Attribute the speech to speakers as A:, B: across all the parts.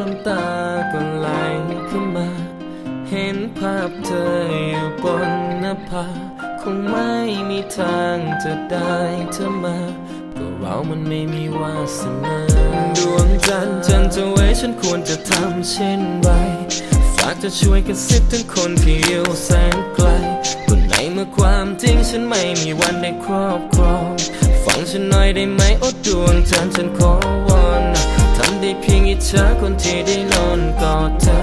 A: น้ำตาก็ไหลขึ้นมา เห็นภาพเธออยู่บนหน้าผาคงไม่มีทางจะได้เธอมาก็เรามันไม่มีวาสนาดวงจันทร์จันทร์จะไว้ฉันควรจะทำเช่นไรฝากจะช่วยกันซิบถึงคนที่อยู่แสนไกลคนไหนเมื่อความจริงฉันไม่มีวันได้ครอบครองฟังฉันหน่อยได้ไหมโอ้ดวงจันทร์ฉันขอวอน ทำได้เพียงอิจฉาคนที่ได้นอนกอดเธอ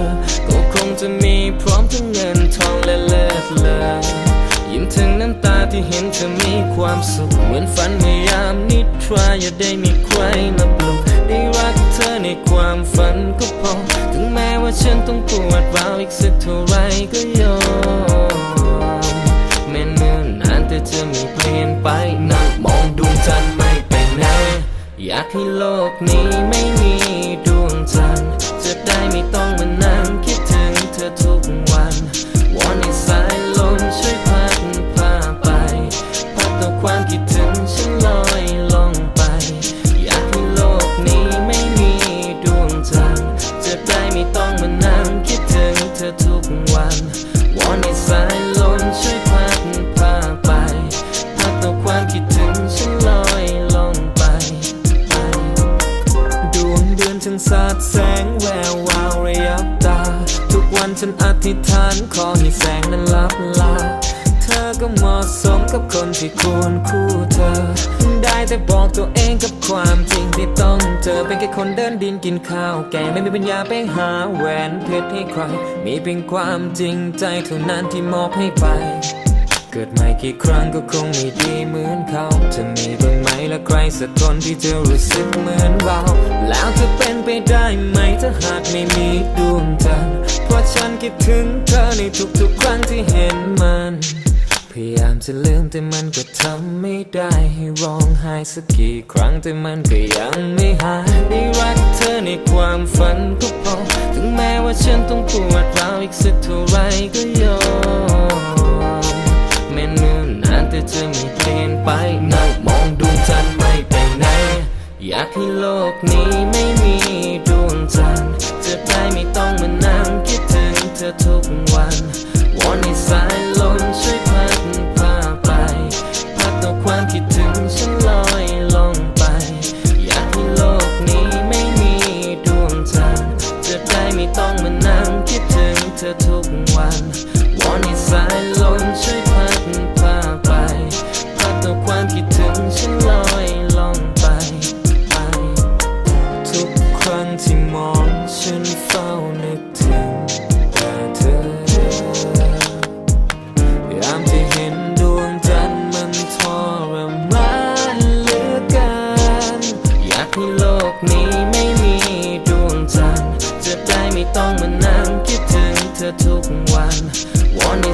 A: ก็คงจะมีพร้อมทั้งเงินทองและเลิศเลยยิ้มถึงน้ำตาที่เห็นเธอมีความสุข เหมือนฝันเมื่อยามนิทราอย่าได้มีใครมาปลุกได้รักเธอในความฝันก็พอ ถึงแม้ว่าฉันต้องปวดร้าวอีกสักเท่าไรก็ยอม งเดือนสาดแสงแวววาวระยับตา ทุกวันฉันอธิษฐานขอให้แสงนั้นลับลา เธอก็เหมาะสมกับคนที่ควรคู่เธอ ได้แต่บอกตัวเองกับความจริงที่ต้องเจอเป็นแค่คนเดินดินกินข้าวแกไม่มีปัญญาไปหาแหวนเพชรให้ใคร มีเพียงความจริงใจเท่านั้นที่มอบให้ไปเกิดใหม่กี่ครั้งก็คงไม่ดีเหมือนเขา จะมีบ้างไหมและใครสักคนที่จะรู้สึกเหมือนเรา ถึงเธอในทุกๆครั้งที่เห็นมัน พยายามจะลืมแต่มันก็ทำไม่ได้ให้ร้องไห้สักกี่ครั้งแต่มันก็ยังไม่หายได้รักเธอในความฝันก็พอถึงแม้ว่าฉันต้องปวดร้าวอีกสักเท่าไรก็ยอมแม้เนิ่นนานแต่จะไม่เปลี่ยนไปนั่งมองดวงจันทร์ไม่ไปไหนอยากให้โลกนี้ไม่ ธอทุกวันวอนให้สายลมช่วยพัดพาไป พัดเอาความคิดถึงฉันลอยลงไป อยากให้โลกนี้ไม่มีดวงจันทร์จะได้ไม่ต้องมานั่งคิดถึงเธอทุกวันวอนให้สายลมช่วยพัดพาไป พัดเอาความคิดถึงฉันลอยลงไปไป ทุกครั้งที่มองฉันเฝ้านึก โลกนี้ไม่มีดวงจันทร์จะได้ไม่ต้องมานั่งคิดถึงเธอทุกวันวอนใ